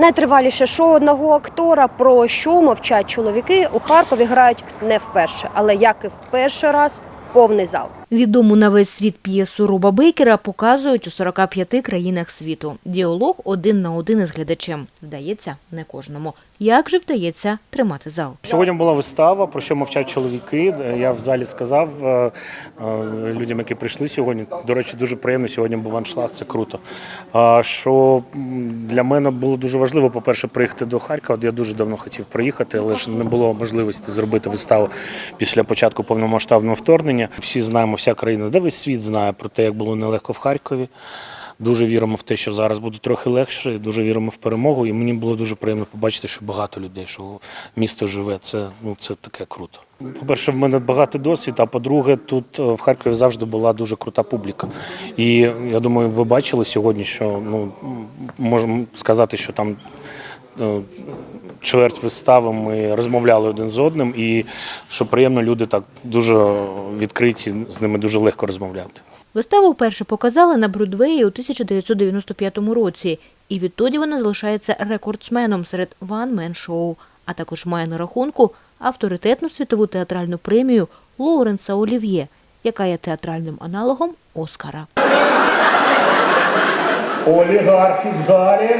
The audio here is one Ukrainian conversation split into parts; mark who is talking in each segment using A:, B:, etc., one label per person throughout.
A: Найтриваліше шоу одного актора, про що мовчать чоловіки, у Харкові грають не вперше, але як і в перший раз, повний зал.
B: Відому на весь світ п'єсу Роба Бейкера показують у 45 країнах світу. Діалог один на один із глядачем. Вдається не кожному. Як же вдається тримати зал?
C: Сьогодні була вистава, про що мовчать чоловіки. Я в залі сказав е, е, людям, які прийшли сьогодні. До речі, дуже приємно. Сьогодні був аншлаг, це круто. А Що для мене було дуже важливо, по-перше, приїхати до Харкова. Я дуже давно хотів приїхати, але ж не було можливості зробити виставу після початку повномасштабного вторгнення. Всі знаємо, вся країна, де весь світ знає про те, як було нелегко в Харкові. Дуже віримо в те, що зараз буде трохи легше. Дуже віримо в перемогу. І мені було дуже приємно побачити, що багато людей, що місто живе. Це ну це таке круто. По-перше, в мене багатий досвід. А по-друге, тут е, в Харкові завжди була дуже крута публіка. І я думаю, ви бачили сьогодні, що ну можемо сказати, що там. Е, Чверть вистави ми розмовляли один з одним, і що приємно, люди так дуже відкриті, з ними дуже легко розмовляти.
B: Виставу вперше показали на Бродвеї у 1995 році, і відтоді вона залишається рекордсменом серед ван-мен-шоу, а також має на рахунку авторитетну світову театральну премію Лоуренса Олів'є, яка є театральним аналогом Оскара.
D: Олігархи в залі.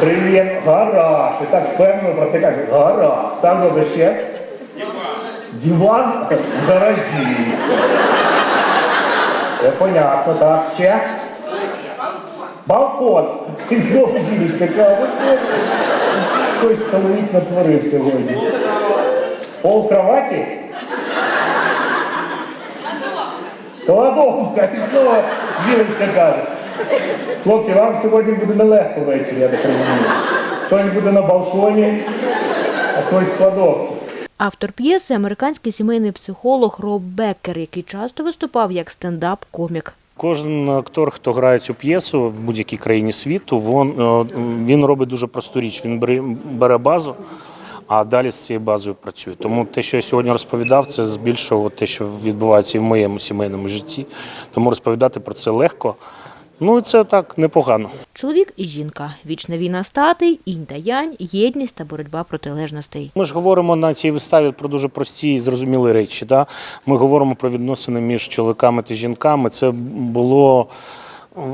D: Привіт, гараж. І так впевнено про це кажуть. Гараж. Там робиш ще? Диван в гаражі. Це понятно, так. Ще? Балкон. І знову жіночка каже. Щось чоловік натворив сьогодні. Пол кроваті? Кладовка, і знову жіночка каже. Хлопці, вам сьогодні буде нелегко ввечері, я так розумію. Хтось буде на балконі, а хтось в кладовці.
B: Автор п'єси – американський сімейний психолог Роб Беккер, який часто виступав як стендап-комік.
C: Кожен актор, хто грає цю п'єсу в будь-якій країні світу, він, він робить дуже просту річ. Він бере, базу, а далі з цією базою працює. Тому те, що я сьогодні розповідав, це збільшило те, що відбувається і в моєму сімейному житті. Тому розповідати про це легко. Ну це так непогано.
B: Чоловік і жінка, вічна війна статей, інь та янь, єдність та боротьба протилежностей.
C: Ми ж говоримо на цій виставі про дуже прості і зрозумілі речі. Да? Ми говоримо про відносини між чоловіками та жінками. Це було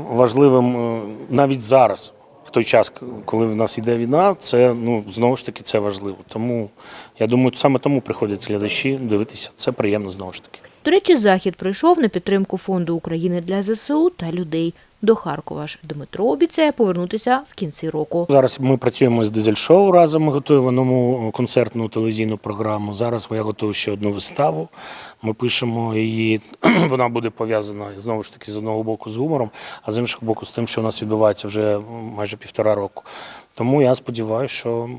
C: важливим е, навіть зараз, в той час, коли в нас йде війна. Це ну знову ж таки це важливо. Тому я думаю, саме тому приходять глядачі дивитися. Це приємно знову ж таки.
B: До речі, захід пройшов на підтримку фонду України для ЗСУ та людей. До Харкова ж Дмитро обіцяє повернутися в кінці року.
C: Зараз ми працюємо з дизель-шоу разом. Ми готуємо нову концертну телевізійну програму. Зараз я готую ще одну виставу. Ми пишемо її. Вона буде пов'язана знову ж таки з одного боку з гумором, а з іншого боку з тим, що у нас відбувається вже майже півтора року. Тому я сподіваюся, що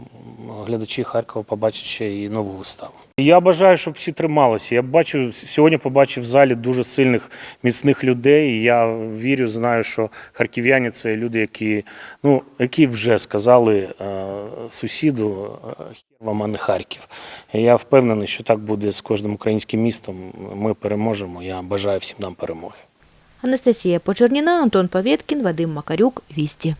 C: глядачі Харкова побачать ще і нову виставу. Я бажаю, щоб всі трималися. Я бачу сьогодні побачив в залі дуже сильних, міцних людей. І Я вірю, знаю, що харків'яні це люди, які, ну, які вже сказали е, сусіду е, вам, а не Харків. Я впевнений, що так буде з кожним українським містом. Ми переможемо. Я бажаю всім нам перемоги.
B: Анастасія Почерніна, Антон Павєткін, Вадим Макарюк, Вісті.